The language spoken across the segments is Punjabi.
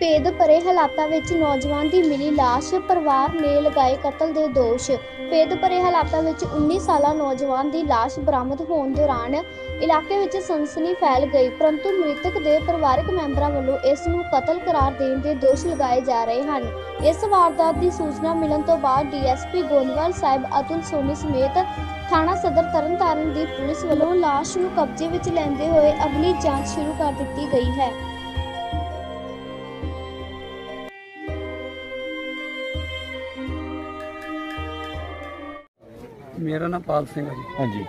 ਭੇਦ ਭਰੇ ਹਾਲਾਤਾਂ ਵਿੱਚ ਨੌਜਵਾਨ ਦੀ ਮਿਲੀ ਲਾਸ਼, ਪਰਿਵਾਰ ਨੇ ਲਗਾਏ ਕਤਲ ਦੇ ਦੋਸ਼। ਭੇਦ ਭਰੇ ਹਾਲਾਤਾਂ ਵਿੱਚ 19 ਸਾਲਾ ਨੌਜਵਾਨ ਦੀ ਲਾਸ਼ ਬਰਾਮਦ ਹੋਣ ਦੌਰਾਨ ਇਲਾਕੇ ਵਿੱਚ ਸਨਸਨੀ ਫੈਲ ਗਈ, ਪਰੰਤੂ ਮ੍ਰਿਤਕ ਦੇ ਪਰਿਵਾਰਕ ਮੈਂਬਰਾਂ ਵੱਲੋਂ ਇਸ ਨੂੰ ਕਤਲ ਕਰਾਰ ਦੇਣ ਦੇ ਦੋਸ਼ ਲਗਾਏ ਜਾ ਰਹੇ ਹਨ। ਇਸ ਵਾਰਦਾਤ ਦੀ ਸੂਚਨਾ ਮਿਲਣ ਤੋਂ ਬਾਅਦ ਡੀਐਸਪੀ ਗੋਂਦਵਾਲ ਸਾਹਿਬ, ਅਤੁਲ ਸੋਨੀ ਸਮੇਤ ਥਾਣਾ ਸਦਰ ਤਰਨਤਾਰਨ ਦੀ ਪੁਲਿਸ ਵੱਲੋਂ ਲਾਸ਼ ਨੂੰ ਕਬਜ਼ੇ ਵਿੱਚ ਲੈਂਦੇ ਹੋਏ ਅਗਲੀ ਜਾਂਚ ਸ਼ੁਰੂ ਕਰ ਦਿੱਤੀ ਗਈ ਹੈ। ਮੇਰਾ ਨਾਮ ਪਾਲ ਸਿੰਘ ਹੈ ਜੀ। ਹਾਂਜੀ।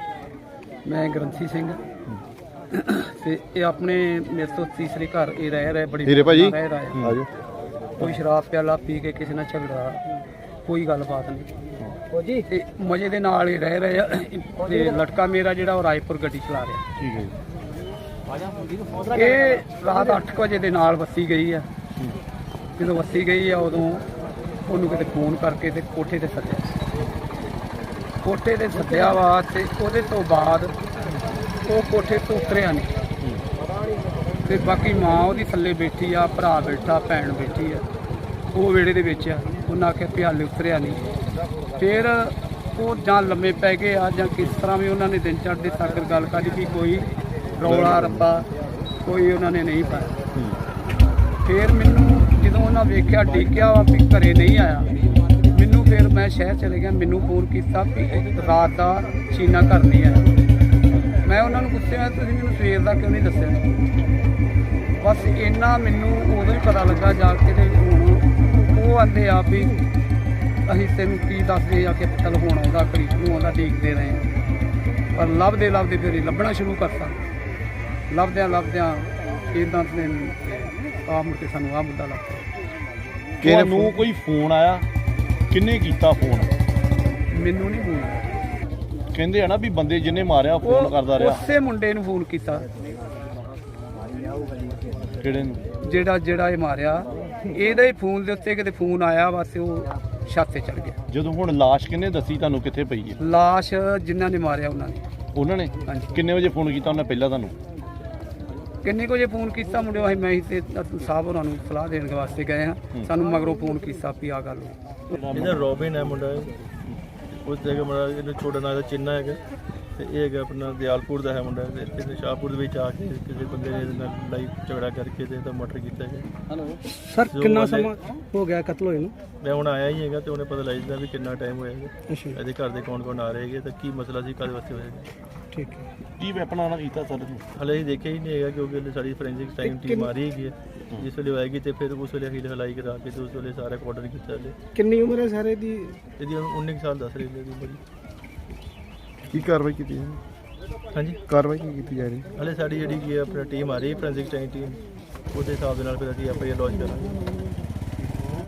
ਮੈਂ ਗ੍ਰੰਥੀ ਸਿੰਘ। ਤੇ ਇਹ ਆਪਣੇ ਮੇਰੇ ਤੋਂ ਤੀਸਰੇ ਘਰ ਇਹ ਰਹਿ ਰਹੇ ਬੜੀ ਹੀਰੇ ਭਾਜੀ? ਰਹਿ ਰਹੇ। ਆ। ਆਜੋ। ਕੋਈ ਸ਼ਰਾਬ ਪਿਆਲਾ ਪੀ ਕੇ ਕਿਸੇ ਨਾਲ ਝਗੜਾ ਕੋਈ ਗੱਲਬਾਤ ਨਹੀਂ। ਜੀ ਤੇ ਮਜ਼ੇ ਦੇ ਨਾਲ ਹੀ ਰਹਿ ਰਹੇ। ਆ ਤੇ ਲਟਕਾ ਮੇਰਾ ਜਿਹੜਾ ਉਹ ਰਾਏਪੁਰ ਗੱਡੀ ਚਲਾ ਰਿਹਾ। ਠੀਕ ਹੈ ਜੀ। ਇਹ ਰਾਤ 8 ਵਜੇ ਦੇ ਨਾਲ ਵਸੀ ਗਈ ਆ। ਜਦੋਂ ਵਸੀ ਗਈ ਆ ਉਦੋਂ ਉਹਨੂੰ ਕਿਤੇ ਫੋਨ ਕਰਕੇ ਤੇ ਕੋਠੇ ਤੇ ਸੱਦਿਆ। ਕੋਠੇ ਤੇ ਸੱਦਿਆ ਵਾ ਤੇ ਉਹਦੇ ਤੋਂ ਬਾਅਦ ਉਹ ਕੋਠੇ ਤੋਂ ਉਤਰਿਆ ਨਹੀਂ ਤੇ ਬਾਕੀ ਮਾਂ ਉਹਦੀ ਥੱਲੇ ਬੈਠੀ ਆ ਭਰਾ ਬੈਠਾ ਭੈਣ ਬੈਠੀ ਆ। ਉਹ ਵਿਹੜੇ ਦੇ ਵਿੱਚ ਆ। ਉਹਨਾਂ ਆਖਿਆ ਹਾਲੇ ਉਤਰਿਆ ਨਹੀਂ ਫਿਰ ਉਹ ਜਾਂ ਲੰਮੇ ਪੈ ਗਏ ਆ ਜਾਂ ਕਿਸ ਤਰ੍ਹਾਂ ਵੀ ਉਹਨਾਂ ਨੇ ਦਿਨ ਚੜ੍ਹਦੇ ਤੱਕ ਗੱਲ ਕਰੀ ਵੀ ਕੋਈ ਰੌਲਾ ਰੱਪਾ ਕੋਈ ਉਹਨਾਂ ਨੇ ਨਹੀਂ ਪਾਇਆ। ਫਿਰ ਮੈਨੂੰ ਜਦੋਂ ਉਹਨਾਂ ਵੇਖਿਆ ਡਿੱਗਿਆ ਵਾ ਵੀ ਘਰੇ ਨਹੀਂ ਆਇਆ। ਮੈਨੂੰ ਫਿਰ ਮੈਂ ਸ਼ਹਿਰ ਚਲੇ ਗਿਆ ਮੈਨੂੰ ਫੋਨ ਕੀਤਾ ਵੀ ਰਾਤ ਦਾ ਚੀਨਾ ਘਰ ਨਹੀਂ ਆਇਆ ਮੈਂ ਉਹਨਾਂ ਨੂੰ ਪੁੱਛਿਆ ਤੁਸੀਂ ਮੈਨੂੰ ਸਵੇਰ ਦਾ ਕਿਉਂ ਨਹੀਂ ਦੱਸਿਆ? ਬਸ ਇੰਨਾ ਮੈਨੂੰ ਉਦੋਂ ਹੀ ਪਤਾ ਲੱਗਾ ਜਾ ਕੇ ਤੇ ਹੁਣ ਉਹ ਆਂਦੇ ਆ ਵੀ ਅਸੀਂ ਤੈਨੂੰ ਕੀ ਦੱਸਦੇ ਆ ਕਿ ਚੱਲ ਹੁਣ ਆਉਂਦਾ ਕਰੀਬ ਨੂੰ ਆਉਂਦਾ ਦੇਖਦੇ ਰਹੇ ਹਾਂ। ਪਰ ਲੱਭਦੇ ਲੱਭਦੇ ਫਿਰ ਲੱਭਣਾ ਸ਼ੁਰੂ ਕਰਤਾ। ਲੱਭਦਿਆਂ ਲੱਭਦਿਆਂ ਇਦਾਂ ਨੇ ਆ ਮੁੜ ਕੇ ਸਾਨੂੰ ਆ ਮੁੱਦਾ ਲੱਗ ਤੁਹਾਨੂੰ ਕੋਈ ਫੋਨ ਆਇਆ? ਕਿੰਨੇ ਕੀਤਾ ਫੋਨ? ਮੈਨੂੰ ਨਹੀਂ ਫੋਨ। ਕਹਿੰਦੇ ਆ ਨਾ ਵੀ ਬੰਦੇ ਜਿਹਨੇ ਮਾਰਿਆ ਫੋਨ ਕਰਦਾ ਰਿਹਾ। ਉਸੇ ਮੁੰਡੇ ਨੂੰ ਫੋਨ ਕੀਤਾ। ਕਿਹੜੇ ਨੂੰ? ਜਿਹੜਾ ਜਿਹੜਾ ਇਹ ਮਾਰਿਆ ਇਹਦੇ ਫੋਨ ਦੇ ਉੱਤੇ ਕਿਤੇ ਫੋਨ ਆਇਆ ਬਸ ਉਹ ਛੱਤ ਤੇ ਚੜ ਗਿਆ। ਜਦੋਂ ਹੁਣ ਲਾਸ਼ ਕਿੰਨੇ ਦੱਸੀ ਤੁਹਾਨੂੰ ਕਿੱਥੇ ਪਈ ਹੈ? ਲਾਸ਼ ਜਿਨ੍ਹਾਂ ਨੇ ਮਾਰਿਆ ਉਹਨਾਂ ਨੇ। ਉਹਨਾਂ ਨੇ? ਹਾਂਜੀ। ਕਿੰਨੇ ਵਜੇ ਫੋਨ ਕੀਤਾ ਉਹਨੇ ਪਹਿਲਾਂ ਤੁਹਾਨੂੰ? ਕਿੰਨੇ ਕੁ ਜੇ ਫੋਨ ਕੀਤਾ ਮੁੰਡਿਓ ਅਸੀਂ ਮੈਂ ਹੀ ਤੇ ਸਾਹਿਬ ਉਹਨਾਂ ਨੂੰ ਸਲਾਹ ਦੇਣ ਵਾਸਤੇ ਗਏ ਹਾਂ ਸਾਨੂੰ ਮਗਰੋਂ ਫੋਨ ਕੀਤਾ ਵੀ ਆ ਗੱਲ ਹੋਈ। ਇਹਦਾ ਰੋਬਿਨ ਹੈ ਮੁੰਡਾ ਇਹ। ਉਸ ਜਗ੍ਹਾ ਮੁੰਡਾ ਇਹਨੂੰ ਛੋਟਾ ਨਾਂ ਦਾ ਚਿੰਨਾ ਹੈਗਾ ਤੇ ਇਹ ਹੈਗਾ ਆਪਣਾ ਦਿਆਲਪੁਰ ਦਾ ਹੈ ਮੁੰਡਾ ਤੇ ਇਹਨੇ ਸ਼ਾਹਪੁਰ ਦੇ ਵਿੱਚ ਆ ਕੇ ਕਿਸੇ ਬੰਦੇ ਨੇ ਇਹਦੇ ਨਾਲ ਲੜਾਈ ਝਗੜਾ ਕਰਕੇ ਤੇ ਇਹਦਾ ਮਰਡਰ ਕੀਤਾ ਹੈਗਾ। ਸਰ ਜੋ ਕਿੰਨਾ ਬੰਦੇ- ਸਮਾਂ ਹੋ ਗਿਆ ਕਤਲ ਹੋਏ ਨੂੰ? ਮੈਂ ਹੁਣ ਆਇਆ ਹੀ ਹੈਗਾ ਤੇ ਉਹਨੇ ਪਤਾ ਲੱਗ ਜਾਂਦਾ ਵੀ ਕਿੰਨਾ ਟਾਈਮ ਹੋਇਆ ਹੈਗਾ। ਅੱਛਾ। ਇਹਦੇ ਘਰ ਦੇ ਕੌਣ ਕੌਣ ਆ ਰਹੇ ਹੈਗੇ ਤੇ ਕੀ ਮਸਲਾ ਸੀ ਕਦ ਵਾਸਤੇ ਹੋਏਗਾ ਠੀਕ ਹੈ। ਕੀ ਵੈਪਨ ਆਣਾ ਕੀਤਾ ਸਰ ਹਲੇ ਅਸੀਂ ਦੇਖਿਆ ਹੀ ਨਹੀਂ ਹੈਗਾ ਕਿਉਂਕਿ ਹਲੇ ਸਾਡੀ ਫੋਰੈਂਸਿਕ ਟਾਈਮ ਟੀਮ ਆ ਰਹੀ ਹੈਗੀ ਹੈ। ਜਿਸ ਵੇਲੇ ਆਏਗੀ ਤੇ ਫਿਰ ਉਸ ਵੇਲੇ ਹੀਲ ਹਲਾਈ ਕਰਾ ਕੇ ਤੇ ਉਸ ਵੇਲੇ ਸਾਰਾ ਆਰਡਰ ਕੀਤਾ ਹਲੇ। ਕਿੰਨੀ ਉਮਰ ਹੈ ਸਾਰੇ ਦੀ ਇਹਦੀ 19 ਕੁ ਸਾਲ ਦੱਸ ਰਹੀ ਹੈ ਇਹਦੀ ਉਮਰ। ਕੀ ਕਾਰਵਾਈ ਕੀਤੀ ਹੈ ਹਾਂਜੀ। ਕਾਰਵਾਈ ਕੀ ਕੀਤੀ ਜਾ ਰਹੀ? ਹਲੇ ਸਾਡੀ ਜਿਹੜੀ ਕੀ ਹੈ ਆਪਣੀ ਟੀਮ ਆ ਰਹੀ ਹੈ ਫੋਰੈਂਸਿਕ ਟੀਮ ਉਹਦੇ ਹਿਸਾਬ ਦੇ ਨਾਲ ਫਿਰ ਅਸੀਂ ਐਫ ਆਈ ਆਰ ਲੌਂਚ ਕਰਾਂਗੇ।